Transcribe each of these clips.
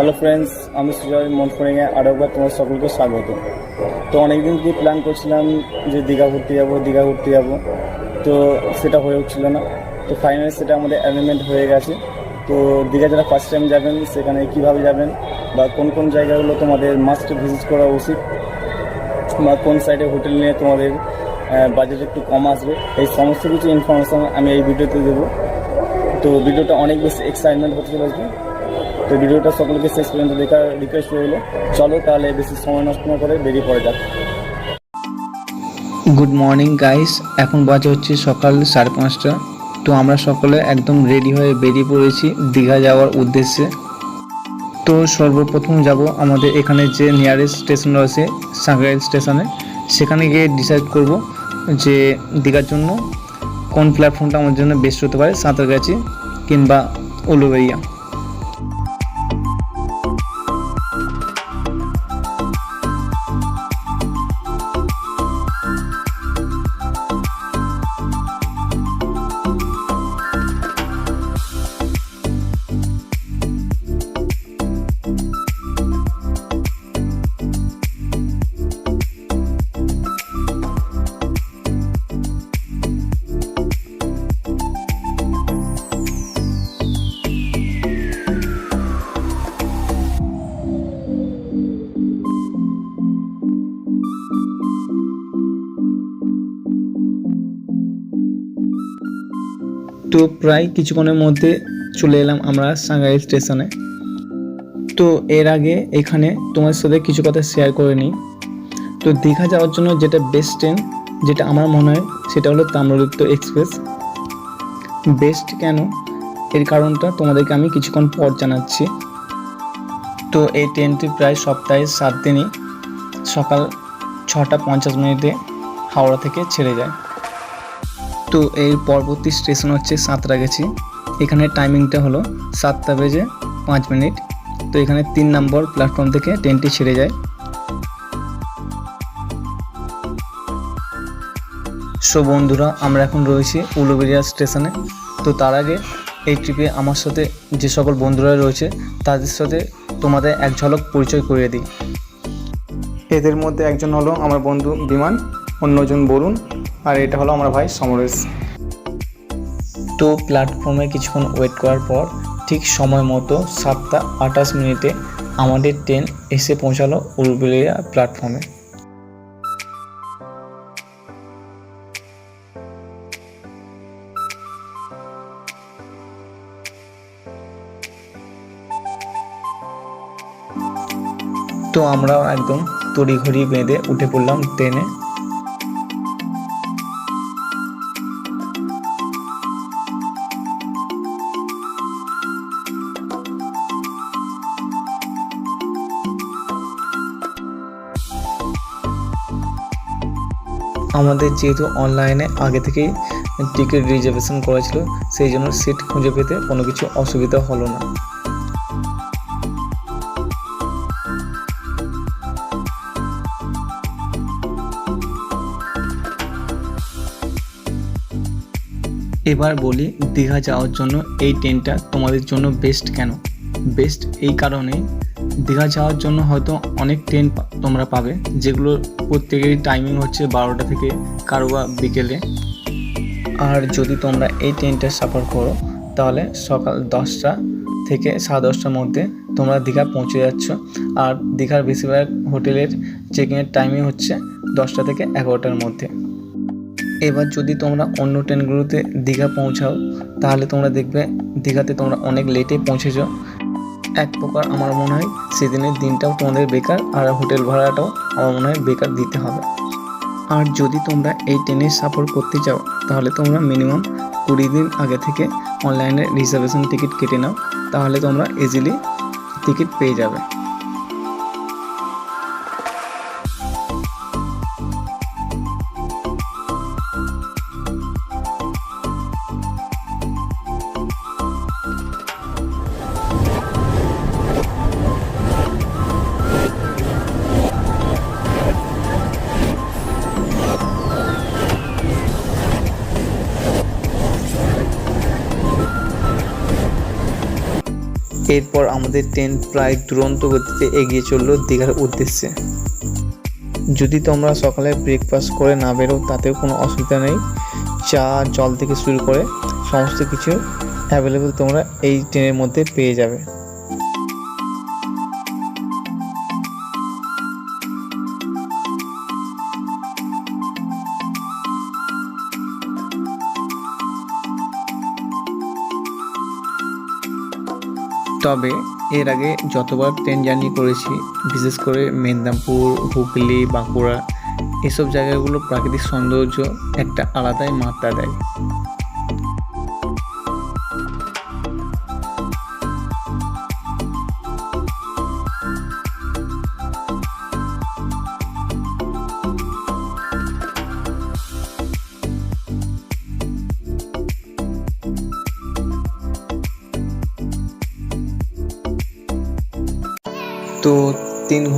Hello friends আমি সুজয় মনফোরিংয়ে আরও একবার তোমার সকলকে স্বাগত। তো অনেকদিন কি প্ল্যান করছিলাম যে দীঘা ঘুরতে যাব, দীঘা ঘুরতে যাব। তো সেটা হয়ে উঠছিল না। তো ফাইনালি সেটা আমাদের অ্যারেঞ্জমেন্ট হয়ে গেছে। তো দীঘা যারা ফার্স্ট টাইম যাবেন, সেখানে কীভাবে যাবেন বা কোন কোন জায়গাগুলো তোমাদের মাস্ট ভিজিট করা উচিত বা কোন সাইডে হোটেল নিয়ে তোমাদের বাজেট একটু কম আসবে, এই সমস্ত কিছু ইনফরমেশান আমি এই ভিডিওতে দেবো। তো ভিডিওটা অনেক বেশি এক্সাইটমেন্ট হতে চলেছে। তো ভিডিওটা সকলকে শেষ পর্যন্ত দেখার রিকোয়েস্ট রইল। চলো তাহলে বেশি সময় নষ্ট না করে বেরিয়ে পড়ে যাক। গুড মর্নিং গাইস এখন বাজে হচ্ছে সকাল সাড়ে পাঁচটা। তো আমরা সকলে একদম রেডি হয়ে বেরিয়ে পড়েছি দীঘা যাওয়ার উদ্দেশ্যে। তো সর্বপ্রথম যাব আমাদের এখানে যে নিয়ারেস্ট স্টেশন রয়েছে সাঁকরাইল স্টেশনে সেখানে গিয়ে ডিসাইড করব যে দীঘার জন্য কোন প্ল্যাটফর্মটা আমার জন্য বেস্ট হতে পারে, সাঁতারগাছি কিংবা উলুবেরিয়া। তো প্রায় কিছুক্ষণের মধ্যে চলে এলাম আমরা সাংগাইল স্টেশনে। তো এর আগে এখানে তোমার সাথে কিছু কথা শেয়ার করে নিই। তো দীঘা যাওয়ার জন্য যেটা বেস্ট ট্রেন যেটা আমার মনে হয় সেটা হলো তাম্রলিপ্ত এক্সপ্রেস বেস্ট কেন? এর কারণটা তোমাদেরকে আমি কিছুক্ষণ পর জানাচ্ছি। তো এই ট্রেনটি প্রায় সপ্তাহে সাত দিনই সকাল ছটা পঞ্চাশ মিনিটে হাওড়া থেকে ছেড়ে যায়। তো এর পরবর্তী স্টেশন হচ্ছে সাঁতরাগাছি। এখানে টাইমিংটা হলো সাতটা বেজে পাঁচ মিনিট। তো এখানে তিন নম্বর প্ল্যাটফর্ম থেকে ট্রেনটি ছেড়ে যায়। সো বন্ধুরা, আমরা এখন রয়েছি উলুবেরিয়া স্টেশনে তো তার আগে এই ট্রিপে আমার সাথে যে সকল বন্ধুরা রয়েছে, তাদের সাথে তোমাদের এক ঝলক পরিচয় করিয়ে দিই। এদের মধ্যে একজন হলো আমার বন্ধু বিমান, অন্যজন বরুণ। আর এটা হলো আমার ভাই সমরেশ। তো প্ল্যাটফর্মে কিছুক্ষণ ওয়েট করার পর, ঠিক সময় মতো সাতটা আঠাশ মিনিটে আমাদের ট্রেন এসে পৌঁছালো উলুবেলিয়া প্ল্যাটফর্মে তো আমরাও একদম তড়িঘড়ি বেঁধে উঠে পড়লাম ট্রেনে আমাদের যেহেতু অনলাইনে আগে থেকেই টিকিট রিজার্ভেশন করা ছিল সেই জন্য সিট খুঁজে পেতে কোনো কিছু অসুবিধা হলো না। এবার বলি দীঘা যাওয়ার জন্য এই ট্রেনটা তোমাদের জন্য বেস্ট কেন? বেস্ট এই কারণে দীঘা যাওয়ার জন্য হয়তো অনেক ট্রেন তোমরা পাবে যেগুলো প্রত্যেকেরই টাইমিং হচ্ছে বারোটা থেকে কারও বা বিকেলে। আর যদি তোমরা এই ট্রেনটা সাফার করো, তাহলে সকাল দশটা থেকে সাড়ে দশটার মধ্যে তোমরা দীঘা পৌঁছে যাচ্ছ। আর দীঘার বেশিরভাগ হোটেলের চেকিংয়ের টাইমিং হচ্ছে দশটা থেকে এগারোটার মধ্যে। এবার যদি তোমরা অন্য ট্রেনগুলোতে দীঘা পৌঁছাও, তাহলে তোমরা দেখবে দীঘাতে তোমরা অনেক লেটে পৌঁছেছো। এক প্রকার আমার মনে হয় সেদিনের দিনটাও তোমাদের বেকার আর হোটেল ভাড়াটাও আমার মনে হয় বেকার দিতে হবে। আর যদি তোমরা এই ট্রেনের সাফর করতে চাও, তাহলে তোমরা মিনিমাম কুড়ি দিন আগে থেকে অনলাইনে রিজার্ভেশন টিকিট কেটে নাও, তাহলে তোমরা ইজিলি টিকিট পেয়ে যাবে। এরপর আমাদের ট্রেন প্রায় দুরন্ত গতিতে এগিয়ে চলল দীঘার উদ্দেশ্যে। যদি তোমরা সকালে ব্রেকফাস্ট করে না বেরো, তাতেও কোনো অসুবিধা নেই। চা, জল থেকে শুরু করে সমস্ত কিছু অ্যাভেলেবেল তোমরা এই ট্রেনের মধ্যে পেয়ে যাবে। তবে এর আগে যতবার ট্রেন জার্নি করেছি, বিশেষ করে মেদিনীপুর, হুগলি, বাঁকুড়া, এসব জায়গাগুলো প্রাকৃতিক সৌন্দর্য একটা আলাদাই মাত্রা দেয়।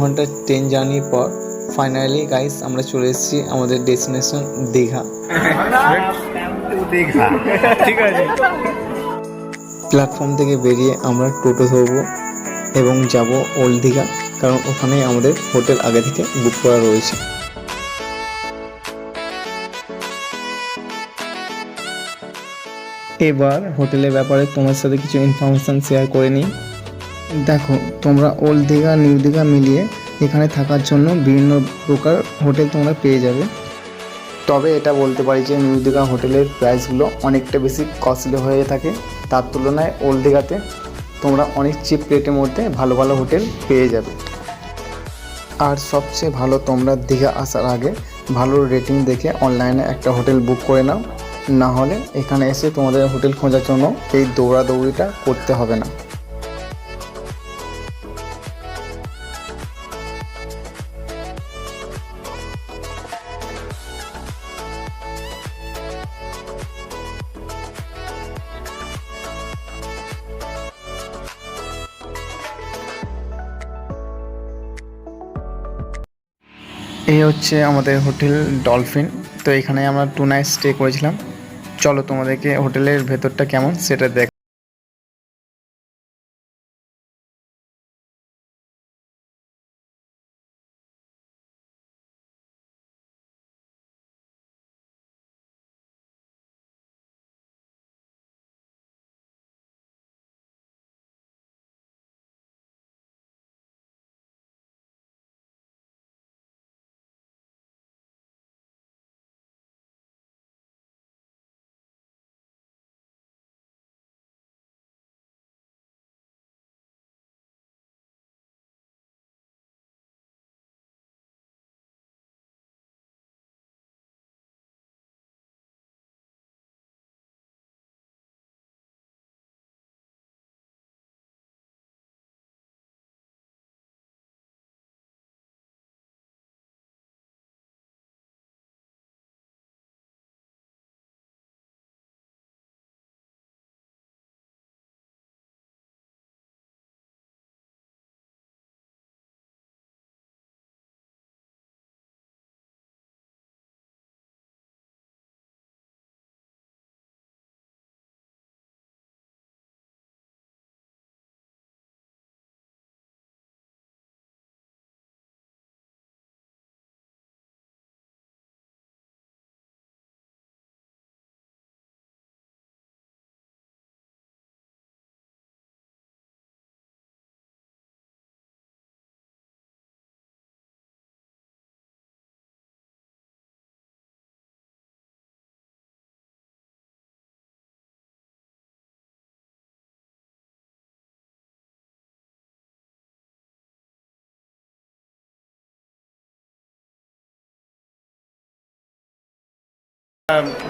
ঘণ্টার ট্রেন জার্নির পর ফাইনালি গাইস আমরা চলে এসেছি আমাদের ডেস্টিনেশন দীঘা। ঠিক আছে। প্ল্যাটফর্ম থেকে বেরিয়ে আমরা টোটো ধরবো এবং যাব ওল্ড দীঘা কারণ ওখানে আমাদের হোটেল আগে থেকে বুক করা রয়েছে। এবার হোটেলের ব্যাপারে তোমার সাথে কিছু ইনফরমেশান শেয়ার করে নিই। দেখো, তোমরা ওল্ড দীঘা, নিউ দীঘা মিলিয়ে এখানে থাকার জন্য বিভিন্ন প্রকার হোটেল তোমরা পেয়ে যাবে। তবে এটা বলতে পারি যে নিউ দীঘা হোটেলের প্রাইসগুলো অনেকটা বেশি কস্টলি হয়ে থাকে। তার তুলনায় ওল্ড দীঘাতে তোমরা অনেক চিপ রেটের মধ্যে ভালো ভালো হোটেল পেয়ে যাবে। আর সবচেয়ে ভালো তোমরা দীঘা আসার আগে ভালো রেটিং দেখে অনলাইনে একটা হোটেল বুক করে নাও। না হলে এখানে এসে তোমাদের হোটেল খোঁজার জন্য এই দৌড়াদৌড়িটা করতে হবে না। হচ্ছে আমাদের হোটেল ডলফিন। তো এখানে আমরা টু নাইট স্টে করেছিলাম। চলো তোমাদেরকে হোটেলের ভেতরটা কেমন সেটা দেখ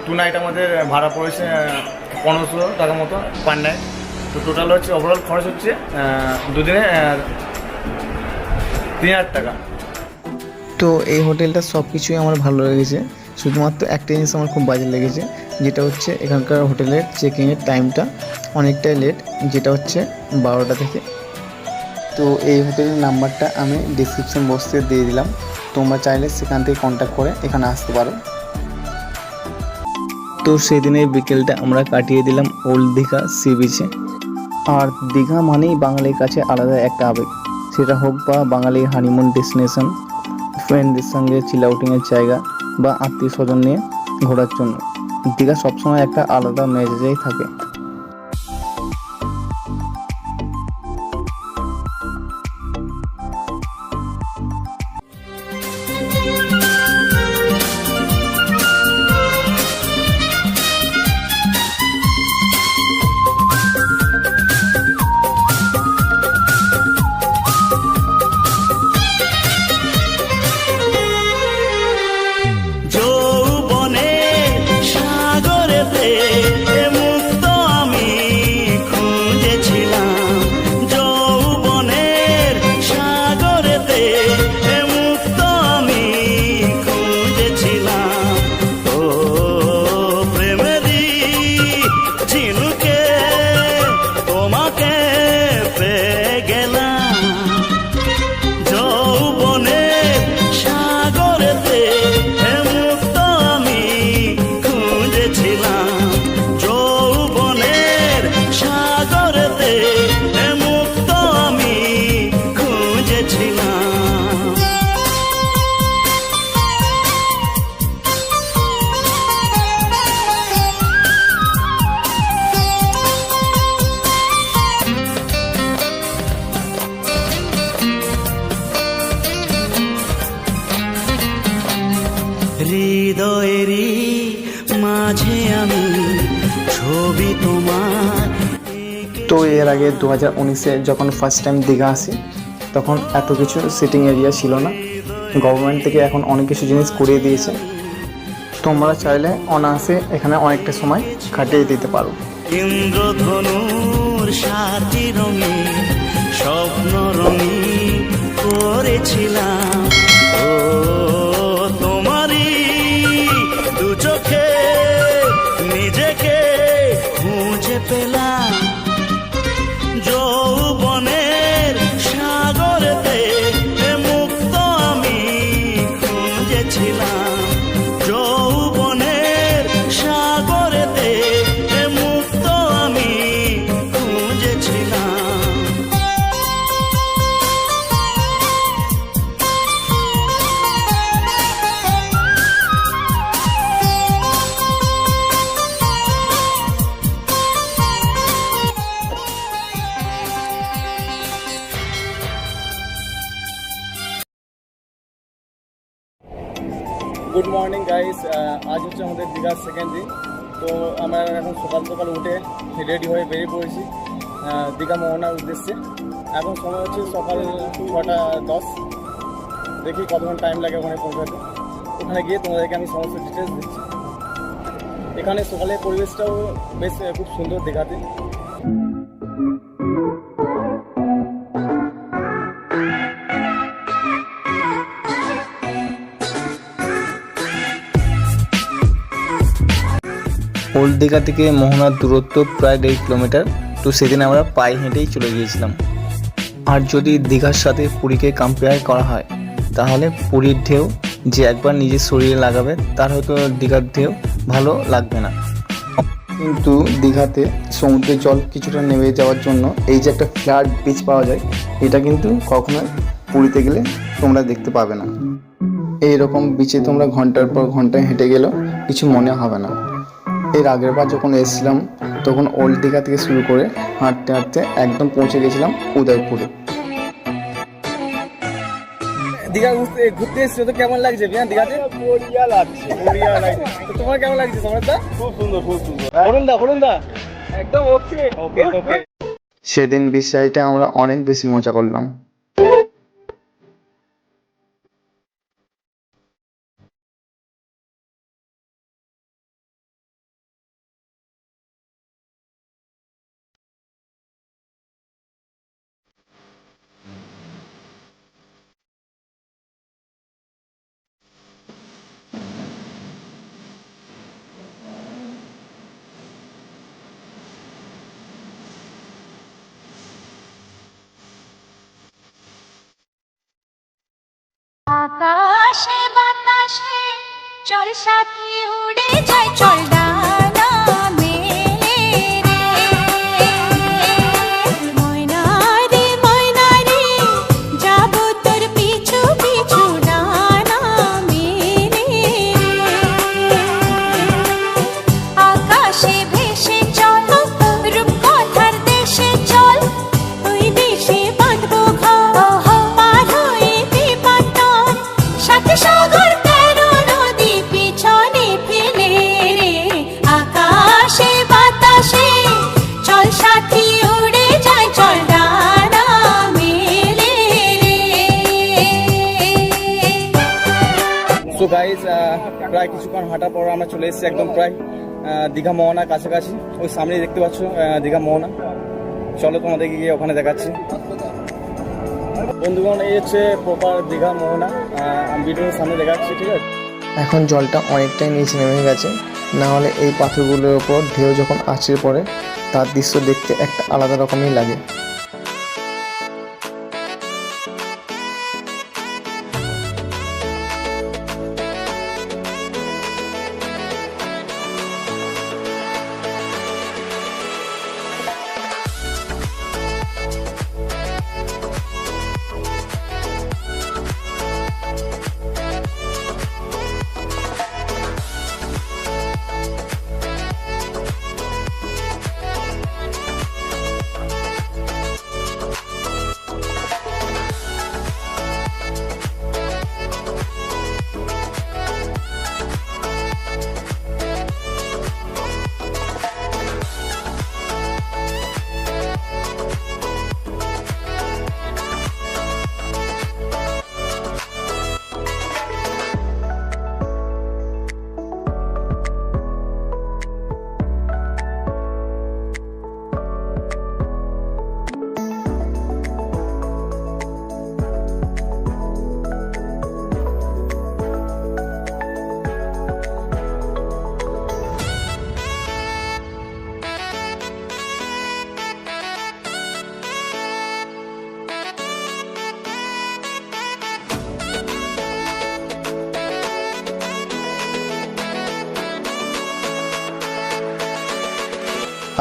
টু নাইট আমাদের ভাড়া পড়েছে পনেরোশো টাকার মতো পার নাইট তো টোটাল হচ্ছে ওভারঅল খরচ হচ্ছে দুদিনে তিন হাজার টাকা। তো এই হোটেলটা সব কিছুই আমার ভালো লেগেছে। শুধুমাত্র একটা জিনিস আমার খুব বাজে লেগেছে, যেটা হচ্ছে এখানকার হোটেলের চেকিংয়ের টাইমটা অনেকটাই লেট যেটা হচ্ছে বারোটা থেকে। তো এই হোটেলের নাম্বারটা আমি ডিসক্রিপশন বক্সে দিয়ে দিলাম। তোমরা চাইলে সেখান থেকে কন্ট্যাক্ট করে এখানে আসতে পারো। তো সেদিনের বিকেলটা আমরা কাটিয়ে দিলাম ওল্ড দীঘা সি বিচে আর দীঘা মানেই বাঙালির কাছে আলাদা একটা আবেগ। সেটা হোক বা বাঙালির হানিমুন ডেস্টিনেশন ফ্রেন্ডদের সঙ্গে চিল আউটিংয়ের জায়গা বা আত্মীয় স্বজন নিয়ে ঘোরার জন্য। দীঘা সবসময় একটা আলাদা মেজাজেই থাকে। আগে দু হাজার উনিশে যখন ফার্স্ট টাইম দীঘা আসি, তখন এত কিছু সিটিং এরিয়া ছিল না। গভর্নমেন্ট থেকে এখন অনেক কিছু জিনিস করিয়ে দিয়েছে। তোমরা চাইলে অনায়াসে এখানে অনেকটা সময় কাটিয়ে দিতে পারো। ইন্দ্রধনুর স্বপ্ন রঙি করেছিলাম। গুড মর্নিং গাইস আজ হচ্ছে আমাদের দীঘার সেকেন্ড দিন। তো আমরা এখন সকাল সকাল উঠে রেডি হয়ে বেরিয়ে পড়েছি দীঘা মোহনার উদ্দেশ্যে। এখন সময় হচ্ছে সকাল ছটা দশ। দেখি কতক্ষণ টাইম লাগে ওখানে পৌঁছাতে। ওখানে গিয়ে তোমাদেরকে আমি সমস্ত ডিটেলস দিচ্ছি। এখানে সকালের পরিবেশটাও বেশ খুব সুন্দর দেখাতে ওল্ড দীঘা থেকে মোহনার দূরত্ব প্রায় দেড় কিলোমিটার। তো সেদিন আমরা পায়ে হেঁটেই চলে গিয়েছিলাম। আর যদি দীঘার সাথে পুরীকে কম্পেয়ার করা হয়, তাহলে পুরীর ঢেউ যে একবার নিজের শরীরে লাগাবে, তার হয়তো দীঘার ঢেউ ভালো লাগবে না। কিন্তু দীঘাতে সমুদ্রের জল কিছুটা নেমে যাওয়ার জন্য এই যে একটা ফ্ল্যাট বিচ পাওয়া যায়, এটা কিন্তু কখনো পুরীতে গেলে তোমরা দেখতে পাবে না। এইরকম বিচে তোমরা ঘণ্টার পর ঘণ্টা হেঁটে গেলেও কিছু মনে হবে না। এর আগের বার যখন এসেছিলাম তখন ওল্ড দীঘা থেকে শুরু করে হাঁটতে হাঁটতে একদম পৌঁছে গেছিলাম উদয়পুরে। দীঘা ঘুরতে ঘুরতে এসছো তো কেমন লাগছে বিয়ান দীঘাতে? বড়িয়া লাগছে বড়িয়া লাগছে। তোমার কেমন লাগছে তোমার দা খুব সুন্দর খুব সুন্দর। অরুণ দা অরুণ দা একদম ওকে ওকে ওকে সেদিন বিষয়টা আমরা অনেক বেশি মজা করলাম। আকাশে বাতাসে চল সাথে উড়ে যায় চল প্রায় কিছুক্ষণ হাঁটার পর আমরা চলে এসেছি একদম প্রায় দীঘা মোহনা কাছাকাছি। ওই সামনেই দেখতে পাচ্ছ দীঘা মোহনা। চলো তোমাদেরকে গিয়ে ওখানে দেখাচ্ছি। বন্ধুগণ, এই হচ্ছে প্রপার দীঘা মোহনা। ভিডিওর সামনে দেখাচ্ছি, ঠিক আছে? এখন জলটা অনেকটাই নিচে নেমে গেছে। না হলে এই পাথরগুলোর ওপর ঢেউ যখন আছড়ে পড়ে, তার দৃশ্য দেখতে একটা আলাদা রকমই লাগে।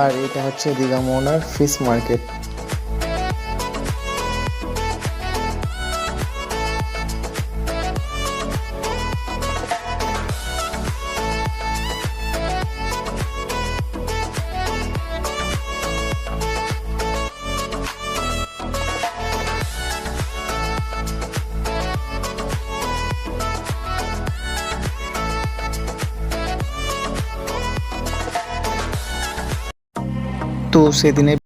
আর এটা হচ্ছে দীঘা মোহনার ফিশ মার্কেট। সেদিনে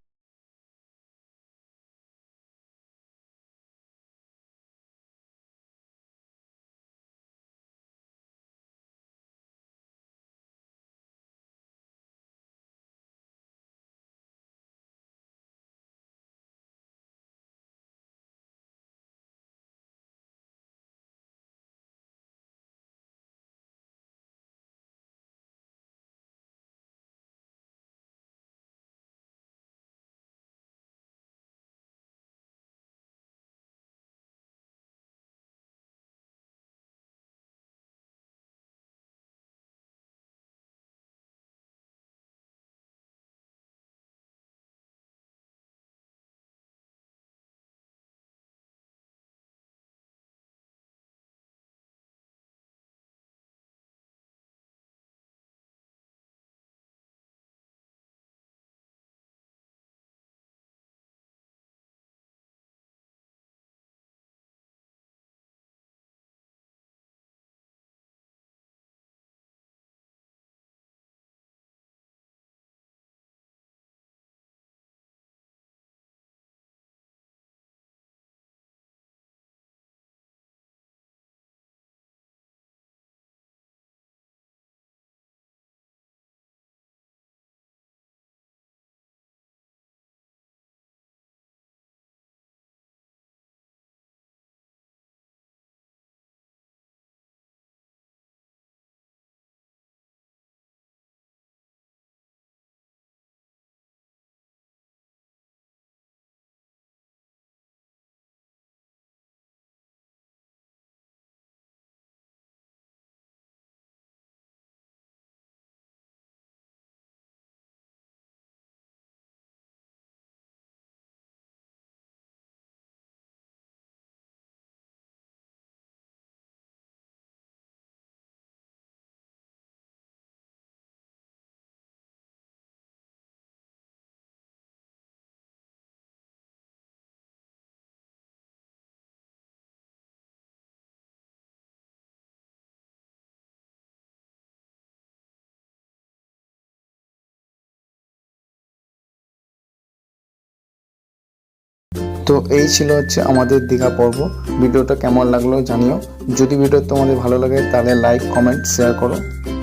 তো এই ছিল হচ্ছে আমাদের দীঘা পর্ব। ভিডিওটা কেমন লাগল জানিও। যদি ভিডিও তোমাদের ভালো লাগে, তাহলে লাইক কমেন্ট শেয়ার করো।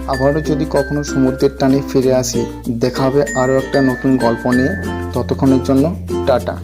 আবারও যদি কখনো সমুদ্রের টানে ফিরে আসি, দেখা হবে আরও একটা নতুন গল্প নিয়ে। ততক্ষণের জন্য টাটা।